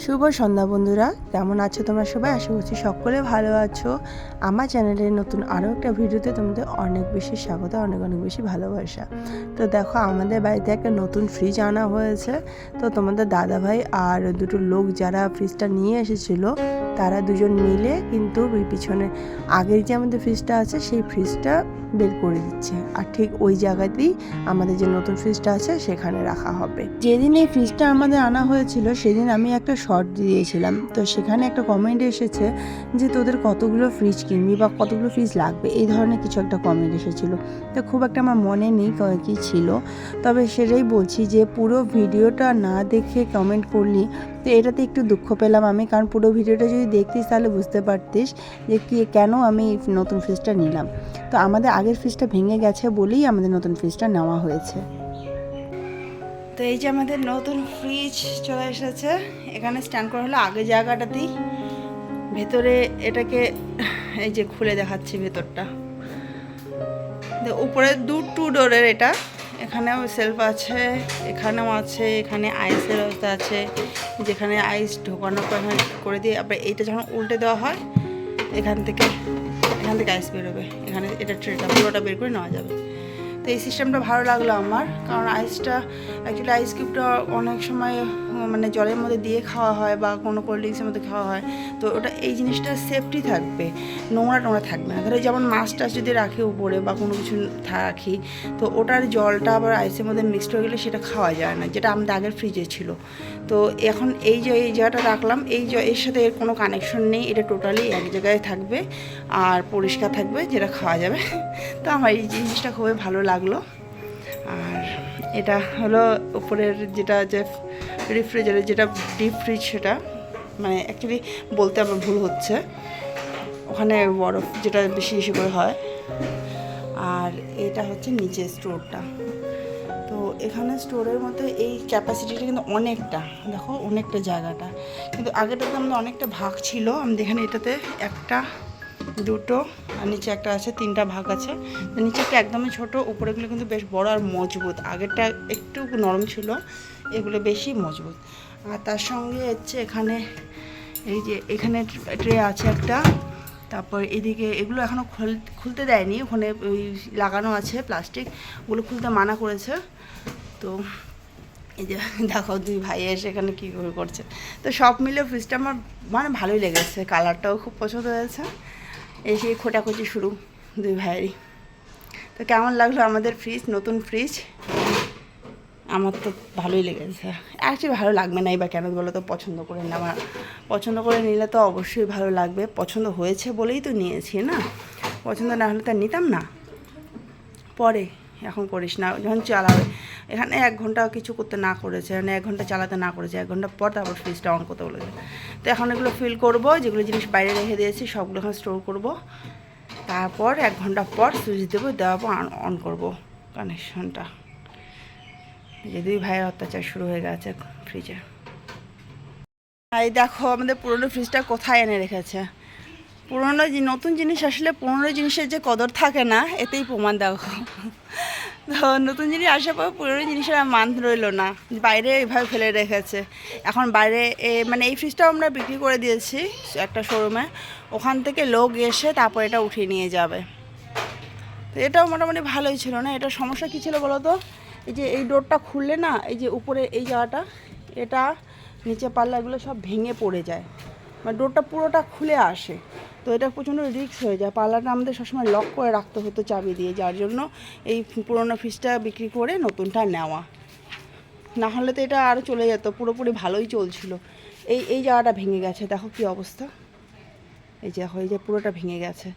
শুভ সন্ধ্যা বন্ধুরা, কেমন আছো তোমরা সবাই? আশা করছি সকলে ভালো আছো। আমার চ্যানেলের নতুন আরও একটা ভিডিওতে তোমাদের অনেক বেশি স্বাগত, অনেক অনেক বেশি ভালোবাসা। তো দেখো, আমাদের বাড়িতে একটা নতুন ফ্রিজ আনা হয়েছে। তো তোমাদের দাদাভাই আর দুটো লোক যারা ফ্রিজটা নিয়ে এসেছিল, তারা দুজন মিলে কিন্তু পিছনে, আগের যে আমাদের ফ্রিজটা আছে, সেই ফ্রিজটা বের করে দিচ্ছে। আর ঠিক ওই জায়গাতেই আমাদের যে নতুন ফ্রিজটা আছে, সেখানে রাখা হবে। যেদিন এই ফ্রিজটা আমাদের আনা হয়েছিল, সেদিন আমি একটা শর্ট দিয়েছিলাম। তো সেখানে একটা কমেন্ট এসেছে যে, তোদের কতগুলো ফ্রিজ কিনবি বা কতগুলো ফ্রিজ লাগবে? এই ধরনের কিছু একটা কমেন্ট এসেছিল। তো খুব একটা আমার মনে নেই ক- ছিল। তবে সেটাই বলছি যে, পুরো ভিডিওটা না দেখে কমেন্ট করলি, তো এটাতে একটু দুঃখ পেলাম আমি। কারণ পুরো ভিডিওটা যদি দেখতিস তাহলে বুঝতে পারতিস যে, কি, কেন আমি নতুন ফ্রিজটা নিলাম। তো আমাদের আগের ফ্রিজটা ভেঙে গেছে বলেই আমাদের নতুন ফ্রিজটা নেওয়া হয়েছে। তো এই যে আমাদের নতুন ফ্রিজ চলে এসেছে। এখানে স্ট্যান্ড করা হলো আগে জায়গাটাতেই। ভেতরে এটাকে এই যে খুলে দেখাচ্ছি ভেতরটা। উপরে দু টু ডোরের এটা। এখানেও সেলফ আছে, এখানেও আছে, এখানে আইসের ব্যবস্থা আছে। যেখানে আইস ঢোকানো করে দিয়ে আবার এইটা যখন উল্টে দেওয়া হয়, এখান থেকে এখান থেকে আইস বেরোবে। এখানে এটা ট্রেটা পুরোটা বের করে নেওয়া যাবে। তো এই সিস্টেমটা ভালো লাগল আমার। কারণ আইসটা অ্যাকচুয়ালি আইস কিউবটা অনেক সময় মানে জলের মধ্যে দিয়ে খাওয়া হয় বা কোনো কোল্ড ড্রিঙ্কসের মধ্যে খাওয়া হয়। তো ওটা এই জিনিসটা সেফটি থাকবে, নোংরা টোংরা থাকবে না। ধরো যেমন মাছ টাছ যদি রাখি উপরে বা কোনো কিছু রাখি তো ওটার জলটা আবার আইসের মধ্যে মিক্সড হয়ে গেলে সেটা খাওয়া যায় না, যেটা আমাদের আগের ফ্রিজে ছিল। তো এখন এই যে, এই জায়গাটা রাখলাম, এই এর সাথে এর কোনো কানেকশন নেই, এটা টোটালি এক জায়গায় থাকবে আর পরিষ্কার থাকবে, যেটা খাওয়া যাবে। তো আমার এই জিনিসটা খুবই ভালো লাগল। আর এটা হলো উপরের যেটা যে রেফ্রিজারের যেটা ডিপ ফ্রিজ সেটা মানে অ্যাকচুয়ালি বলতে আমার ভুল হচ্ছে। ওখানে বরফ যেটা বেশি বেশি করে হয়। আর এটা হচ্ছে নিচের স্টোরটা তো এখানে স্টোরের মধ্যে এই ক্যাপাসিটিটা কিন্তু অনেকটা, দেখো অনেকটা জায়গাটা। কিন্তু আগেটাতে আমাদের অনেকটা ভাগ ছিল। আমাদের এখানে এটাতে একটা দুটো, আর নিচে একটা আছে, তিনটা ভাগ আছে। নিচে একটা একদমই ছোটো, উপরেগুলো কিন্তু বেশ বড় আর মজবুত। আগেরটা একটু নরম ছিল, এগুলো বেশি মজবুত। আর তার সঙ্গে হচ্ছে এখানে, এই যে এখানে ট্রে আছে একটা, তারপর এদিকে এগুলো এখনও খুলতে দেয়নি। ওখানে ওই লাগানো আছে প্লাস্টিক, ওগুলো খুলতে মানা করেছে। তো এই যে দেখো, দুই ভাই এসে এখানে কী করে করছে। তো সব মিলে ফ্রিজটা আমার মানে ভালোই লেগেছে। কালারটাও খুব পছন্দ হয়েছে। এসে খোটাখুটি শুরু দুই ভাইয়েরই। তো কেমন লাগল আমাদের ফ্রিজ নতুন ফ্রিজ আমার তো ভালোই লেগেছে। অ্যাকচুয়ালি ভালো লাগবে নাই বা কেন বলো তো, পছন্দ করে নেওয়া পছন্দ করে নিলে তো অবশ্যই ভালো লাগবে। পছন্দ হয়েছে বলেই তো নিয়েছি, না? পছন্দ না হলে তো নিতাম না। পরে। এখন করিস না। যখন চালাবে, এখানে এক ঘণ্টা কিছু করতে না করেছে মানে এক ঘণ্টা চালাতে না করেছে, এক ঘণ্টা পর তারপর ফ্রিজটা অন করতে বলেছে। তো এখন এগুলো ফিল করব, যেগুলো জিনিস বাইরে রেখে দিয়েছি, সবগুলো এখন স্টোর করব। তারপর এক ঘণ্টা পর সুইচ দেবো, দেওয়ার পর অন করব কানেকশনটা যে দুই ভাইয়ের অত্যাচার শুরু হয়ে গেছে ফ্রিজে এই দেখো, আমাদের পুরনো ফ্রিজটা কোথায় এনে রেখেছে? পুরনো নতুন জিনিস আসলে পুরনো জিনিসের যে কদর থাকে না, এতেই প্রমাণ দেখো তো নতুন জিনিস আসার পর পুরনো জিনিসের মান রইল না। বাইরে এইভাবে ফেলে রেখেছে। এখন বাইরে মানে এই ফ্রিজটাও আমরা বিক্রি করে দিয়েছি একটা শোরুমে ওখান থেকে লোক এসে তারপর এটা উঠিয়ে নিয়ে যাবে। তো এটাও মোটামুটি ভালোই ছিল না? এটা সমস্যা কী ছিল বলো তো এই যে এই ডোরটা খুললে না, এই যে উপরে এই জায়গাটা, এটা নিচে পাল্লা এগুলো সব ভেঙে পড়ে যায়। মানে ডোরটা পুরোটা খুলে আসে। তো এটা প্রচণ্ড রিস্ক হয়ে যায়। পাল্লাটা আমাদের সবসময় লক করে রাখতে হতো চাবি দিয়ে, যার জন্য এই পুরোনো ফ্রিজটা বিক্রি করে নতুনটা নেওয়া। না হলে তো এটা আরও চলে যেত, পুরোপুরি ভালোই চলছিল। এই এই জায়গাটা ভেঙে গেছে, দেখো কী অবস্থা। এই যে দেখো, এই যে পুরোটা ভেঙে গেছে।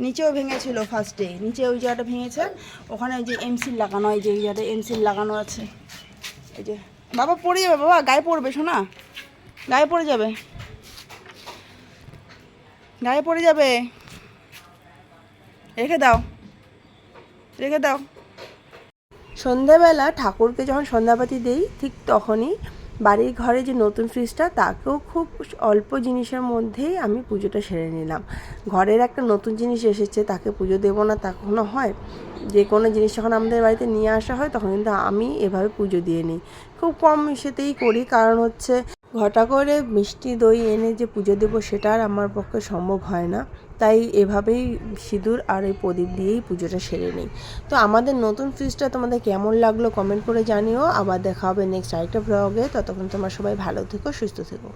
নিচেও ভেঙেছিল ফার্স্টে নিচে ওই জায়গাটা ভেঙেছে। ওখানে ওই যে এমসিল লাগানো, এই যে এই জায়গাটা এমসিল লাগানো আছে। এই যে, বাবা পড়ে যাবে, বাবা, গায়ে পড়বে, শোনা? গায়ে পড়ে যাবে। গায়ে পড়ে যাবে। রেখে দাও। রেখে দাও। সন্ধ্যাবেলা ঠাকুরকে যখন সন্ধ্যাবাতি দেই, ঠিক তখনই বাড়ির ঘরে যে নতুন ফ্রিজটা তাকেও খুব অল্প জিনিসের মধ্যেই আমি পুজোটা সেরে নিলাম। ঘরের একটা নতুন জিনিস এসেছে, তাকে পুজো দেবো না তা কখনো হয়। যে কোনো জিনিস যখন আমাদের বাড়িতে নিয়ে আসা হয়, তখন কিন্তু আমি এভাবে পুজো দিয়ে নিই। খুব কম ইসেতেই করি, কারণ হচ্ছে ঘটা করে মিষ্টি দই এনে যে পুজো দেবো সেটা আর আমার পক্ষে সম্ভব হয় না। তাই এভাবেই সিঁদুর আর এই প্রদীপ দিয়েই পুজোটা সেরে নিই। তো আমাদের নতুন ফ্রিজটা তোমাদের কেমন লাগল কমেন্ট করে জানিও। আবার দেখা হবে নেক্সট আরেকটা ব্লগে ততক্ষণ তোমরা সবাই ভালো থেকো, সুস্থ থেকো।